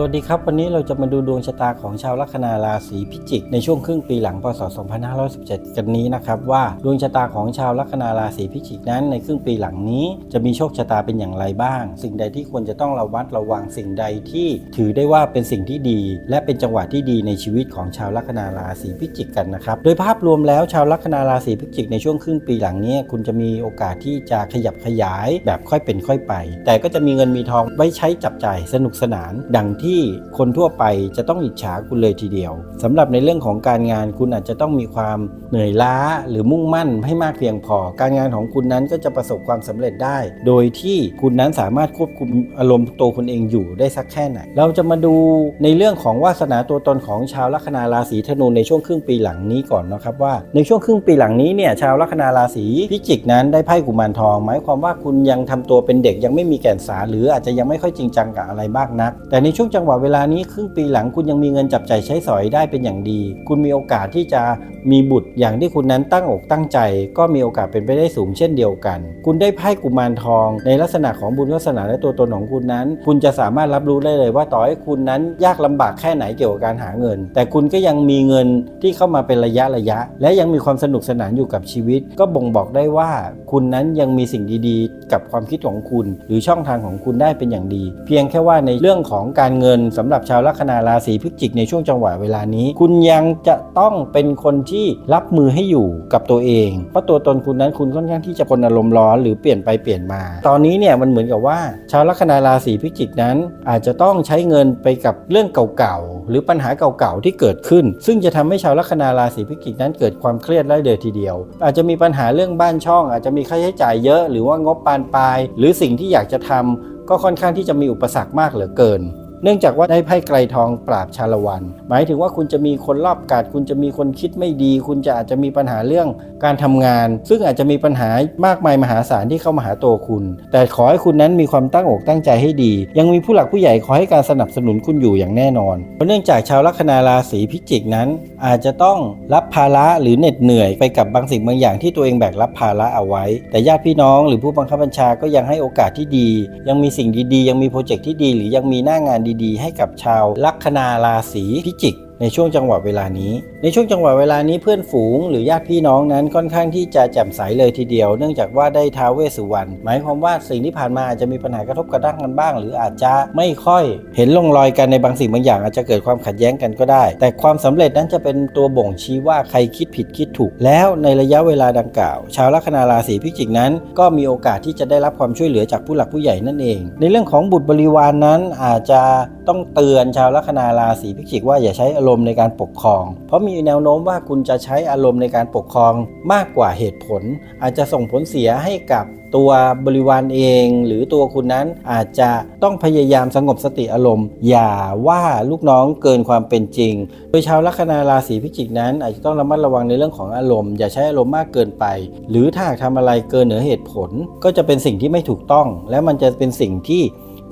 สวัสดีครับ วันนี้เราจะมาดูดวงชะตาของชาวลัคนาราศีพิจิก ในช่วงครึ่งปีหลังพศ 2517 กันนี้นะครับว่าดวงชะตาของชาวลัคนาราศีพิจิกนั้นในครึ่งปีหลังนี้ จะมีโชคชะตาเป็นอย่างไรบ้าง สิ่งใดที่ควรจะต้องระวัดระวังสิ่งใดที่ถือได้ว่าเป็นสิ่งที่ดี และเป็นจังหวะที่ดีในชีวิตของชาวลัคนาราศีพิจิกกันนะครับโดยภาพรวมแล้วชาวลัคนาราศีพิจิกในช่วงครึ่งปีหลังนี้ คุณจะมีโอกาสที่จะขยับขยายแบบค่อยเป็นค่อยไป แต่ก็จะมีเงินมีทองไว้ใช้จับจ่ายสนุกสนาน ดังที่คนทั่วไปจะต้องอิจฉาคุณเลยทีเดียวสำหรับในเรื่องของการงานคุณอาจจะต้องมีความเหนื่อยล้าหรือมุ่งมั่นให้มากเพียงพอ การงานของคุณนั้นก็จะประสบความสำเร็จได้ โดยที่คุณนั้นสามารถควบคุมอารมณ์ตัวคุณเองอยู่ได้สักแค่ไหน เราจะมาดูในเรื่องของวาสนาตัวตนของชาวลัคนาราศีธนูในช่วงครึ่งปีหลังนี้ก่อนนะครับว่า ในช่วงครึ่งปีหลังนี้เนี่ยชาวลัคนาราศีพิจิกนั้นได้ไพ่กุมารทอง หมายความว่าคุณยังทำตัวเป็นเด็กยังไม่มีแก่นสารหรืออาจจะยังไม่ค่อยจริงจังกับอะไรมากนัก แต่ในช่วงจังหวะเวลานี้ครึ่งปีหลังคุณยังมีเงินจับใจายใช้สอยได้เป็นอย่างดี คุณมีโอกาสที่จะมีบุตรอย่างที่คุณนั้นตั้งอกตั้งใจ ก็มีโอกาสเป็นไปได้สูงเช่นเดียวกัน คุณได้ไพ่กุมารทอง ในลักษณะของบุญวาสนาและตัวตนของคุณนั้น คุณจะสามารถรับรู้ได้เลยว่าต่อให้คุณนั้นยากลำบากแค่ไหนเกี่ยวกับการหาเงิน แต่คุณก็ยังมีเงินที่เข้ามาเป็นระยะระยะ และยังมีความสนุกสนานอยู่กับชีวิต ก็บ่งบอกได้ว่า คุณนั้นยังมีสิ่งดีๆ กับความคิดของคุณ หรือช่องทางของคุณได้เป็นอย่างดี เพียงแค่ว่าในเรื่องของการเงินสำหรับชาวลัคนาราศีพิจิกในช่วงจังหวะเวลานี้ คุณยังจะต้องเป็นคนที่รับมือให้อยู่กับตัวเอง เพราะตัวตนคุณนั้นคุณค่อนข้างที่จะคนอารมณ์ร้อนหรือเปลี่ยนไปเปลี่ยนมา ตอนนี้เนี่ยมันเหมือนกับว่า ชาวลัคนาราศีพิจิกนั้น อาจจะต้องใช้เงินไปกับเรื่องเก่าๆหรือปัญหาเก่าๆที่เกิดขึ้น ซึ่งจะทำให้ชาวลัคนาราศีพิจิกนั้นเกิดความเครียดได้เลยทีเดียว อาจจะมีปัญหาเรื่องบ้านช่อง อาจจะมีค่าใช้จ่ายเยอะ หรือว่างบปานปลาย หรือสิ่งที่อยากจะทำก็ค่อนข้างที่จะมีอุปสรรคมากเหลือเกิน เนื่องจากว่าได้ไพ่ไกลทองปราบชาละวัน หมายถึงว่าคุณจะมีคนรอบกัดคุณจะมีคนคิดไม่ดี คุณจะอาจจะมีปัญหาเรื่องการทำงาน ซึ่งอาจจะมีปัญหามากมายมหาศาลที่เข้ามาหาตัวคุณ แต่ขอให้คุณนั้นมีความตั้งอกตั้งใจให้ดี ยังมีผู้หลักผู้ใหญ่ขอให้การสนับสนุนคุณอยู่อย่างแน่นอน เพราะเนื่องจากชาวลัคนาราศีพิจิกนั้น อาจจะต้องรับภาระหรือเหน็ดเหนื่อยไปกับบางสิ่งบางอย่างที่ตัวเองแบกรับภาระเอาไว้ แต่ญาติพี่น้อง หรือผู้บังคับบัญชาก็ยังให้โอกาสที่ดี ยังมีสิ่งดีๆ ยังมีโปรเจกต์ที่ดี หรือยังมีหน้างานดีๆ ให้กับชาวลัคนาราศีพิจิก ในช่วงจังหวะเวลานี้ ในช่วงจังหวะเวลานี้เพื่อนฝูงหรือญาติพี่น้องนั้นค่อนข้างที่จะแจ่มใสเลยทีเดียว เนื่องจากว่าได้ท้าวเวสสุวรรณหมายความว่าสิ่งที่ผ่านมาอาจจะมีปัญหากระทบกระทั่งกันบ้าง หรืออาจจะไม่ค่อย เห็นลงรอยกันในบางสิ่งบางอย่าง อาจจะเกิดความขัดแย้งกันก็ได้ แต่ความสำเร็จนั้นจะเป็นตัวบ่งชี้ว่าใครคิดผิดคิดถูก แล้วในระยะเวลาดังกล่าว ชาวลัคนาราศีพิจิกนั้น ก็มีโอกาสที่จะได้รับความช่วยเหลือจากผู้หลักผู้ใหญ่นั่นเอง ในเรื่องของบุตรบริวารนนั้นอาจจะต้องเตือนชาวลัคนาราศีพิจิกว่าอย่าใช้อารมณ์ในการปกครอง เพราะมีแนวโน้มว่าคุณจะใช้อารมณ์ในการปกครองมากกว่าเหตุผล อาจจะส่งผลเสียให้กับตัวบริวารเอง หรือตัวคุณนั้นอาจจะต้องพยายามสงบสติอารมณ์ อย่าว่าลูกน้องเกินความเป็นจริง โดยชาวลัคนาราศีพิจิกนั้น อาจจะต้องระมัดระวังในเรื่องของอารมณ์ อย่าใช้อารมณ์มากเกินไป หรือถ้าหากทำอะไรเกินเหนือเหตุผล ก็จะเป็นสิ่งที่ไม่ถูกต้อง และมันจะเป็นสิ่งที่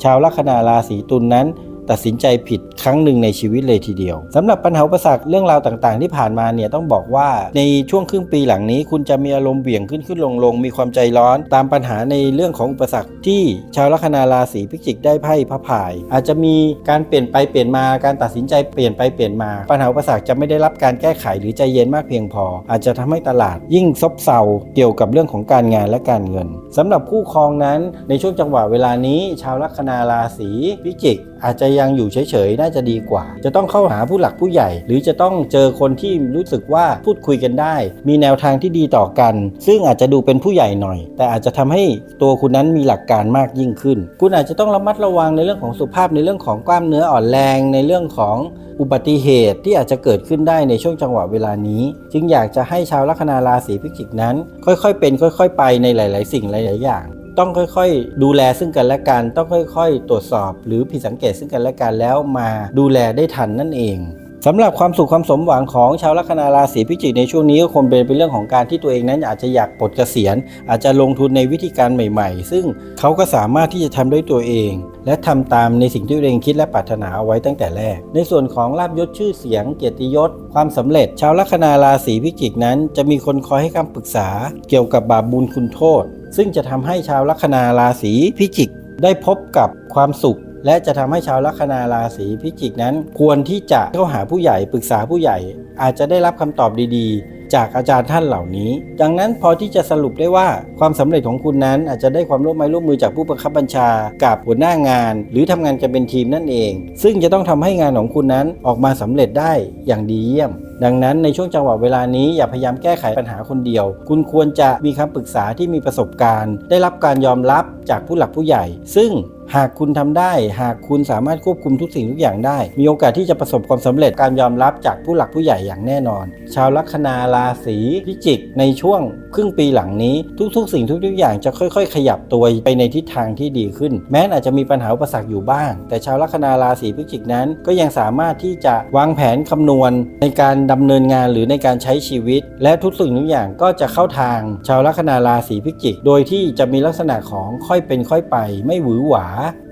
ชาวลัคนาราศีตุลนนั้น ตัดสินใจผิดครั้งหนึ่งในชีวิตเลยทีเดียวสำหรับปัญหาอุปสรรคเรื่องราวต่างๆ ที่ผ่านมาเนี่ยต้องบอกว่าในช่วงครึ่งปีหลังนี้ คุณจะมีอารมณ์เบี่ยงขึ้นขึ้นลงลงมีความใจร้อน ตามปัญหาในเรื่องของอุปสรรคที่ชาวลัคนาราศีพิจิกได้ไพ่พระพาย อาจจะมีการเปลี่ยนไปเปลี่ยนมาการตัดสินใจเปลี่ยนไปเปลี่ยนมา ปัญหาอุปสรรคจะไม่ได้รับการแก้ไขหรือใจเย็นมากเพียงพอ อาจจะทำให้ตลาดยิ่งซบเซาเกี่ยวกับเรื่องของการงานและการเงินสำหรับคู่ครองนั้นในช่วงจังหวะเวลานี้ ชาวลัคนาราศีพิจิก อาจจะยังอยู่เฉยๆน่าจะดีกว่า จะต้องเข้าหาผู้หลักผู้ใหญ่ หรือจะต้องเจอคนที่รู้สึกว่าพูดคุยกันได้ มีแนวทางที่ดีต่อกัน ซึ่งอาจจะดูเป็นผู้ใหญ่หน่อย แต่อาจจะทำให้ตัวคุณนั้นมีหลักการมากยิ่งขึ้น คุณอาจจะต้องระมัดระวังในเรื่องของสุภาพในเรื่องของกล้ามเนื้ออ่อนแรง ในเรื่องของอุบัติเหตุที่อาจจะเกิดขึ้นได้ในช่วงจังหวะเวลานี้ จึงอยากจะให้ชาวลัคนาราศีพิจิกนั้น ค่อยๆเป็น ค่อย ๆ ไปในหลาย ๆ สิ่งหลาย ๆ อย่าง ต้องค่อยๆ ดูแลซึ่งกันและกัน ต้องค่อยๆ ตรวจสอบ หรือผิดสังเกตซึ่งกันและกันแล้วมาดูแลได้ทันนั่นเอง สำหรับความสุขความสมหวังของชาวลัคนาราศีพิจิกในช่วงนี้ก็คงเป็นเป็นเรื่องของการที่ตัวเองนั้นอาจจะอยากปลดเกษียณ อาจจะลงทุนในวิธีการใหม่ ๆ ซึ่งเขาก็สามารถที่จะทำด้วยตัวเอง และทำตามในสิ่งที่ตัวเองคิดและปรารถนาเอาไว้ตั้งแต่แรก ในส่วนของลาบยศชื่อเสียง เกียรติยศ ความสำเร็จ ชาวลัคนาราศีพิจิกนั้น จะมีคนคอยให้คำปรึกษา เกี่ยวกับบาปบุญคุณโทษ ซึ่งจะทำให้ชาวลัคนาราศีพิจิก ได้พบกับความสุข และจะทำให้ชาวลัคนาราศีพิจิกนั้น ควรที่จะเข้าหาผู้ใหญ่ปรึกษาผู้ใหญ่ อาจจะได้รับคำตอบดีๆ จากอาจารย์ท่านเหล่านี้ ดังนั้นพอที่จะสรุปได้ว่าความสำเร็จของคุณนั้น อาจจะได้ความร่วมไม้ร่วมมือจากผู้บังคับบัญชา กับหัวหน้างาน หรือทำงานกันเป็นทีมนั่นเอง ซึ่งจะต้องทำให้งานของคุณนั้นออกมาสำเร็จได้อย่างดีเยี่ยมดังนั้นในช่วงจังหวะเวลานี้อย่าพยายามแก้ไขปัญหาคนเดียว คุณควรจะมีคำปรึกษาที่มีประสบการณ์ ได้รับการยอมรับจากผู้หลักผู้ใหญ่ ซึ่ง หากคุณทำได้ หากคุณสามารถควบคุมทุกสิ่งทุกอย่างได้ มีโอกาสที่จะประสบความสำเร็จการยอมรับจากผู้หลักผู้ใหญ่อย่างแน่นอน ชาวลัคนาราศีพิจิกในช่วงครึ่งปีหลังนี้ ทุกๆ สิ่งทุกๆอย่างจะค่อยๆ ขยับตัวไปในทิศทางที่ดีขึ้น แม้อาจจะมีปัญหาอุปสรรคอยู่บ้าง แต่ชาวลัคนาราศีพิจิกนั้นก็ยังสามารถที่จะวางแผนคำนวณ ในการดำเนินงานหรือในการใช้ชีวิต และทุกสิ่งทุกอย่างก็จะเข้าทาง ชาวลัคนาราศีพิจิก โดยที่จะมีลักษณะของค่อยเป็นค่อยไป ไม่หวือหวา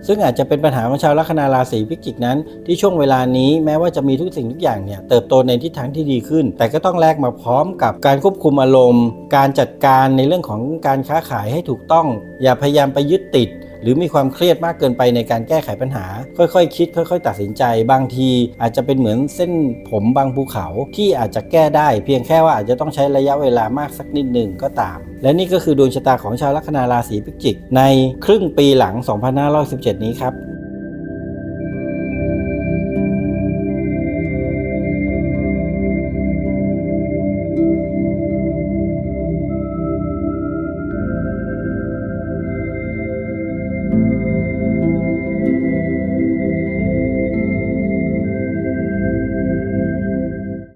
ซึ่งอาจจะเป็นปัญหาของชาวลัคนาราศีพิจิกนั้น ที่ช่วงเวลานี้แม้ว่าจะมีทุกสิ่งทุกอย่างเนี่ยเติบโตในทิศทางที่ดีขึ้น แต่ก็ต้องแลกมาพร้อมกับการควบคุมอารมณ์ การจัดการในเรื่องของการค้าขายให้ถูกต้อง อย่าพยายามไปยึดติด หรือมีความเครียดมากเกินไปในการแก้ไขปัญหา ค่อยๆคิด ค่อย ๆ ตัดสินใจ บางที อาจจะเป็นเหมือนเส้นผมบางภูเขาที่อาจจะแก้ได้ เพียงแค่ว่าอาจจะต้องใช้ระยะเวลามากสักนิดหนึ่งก็ตาม และนี่ก็คือดวงชะตาของชาวลัคนาราศีพิจิกในครึ่งปีหลัง 2517 นี้ครับ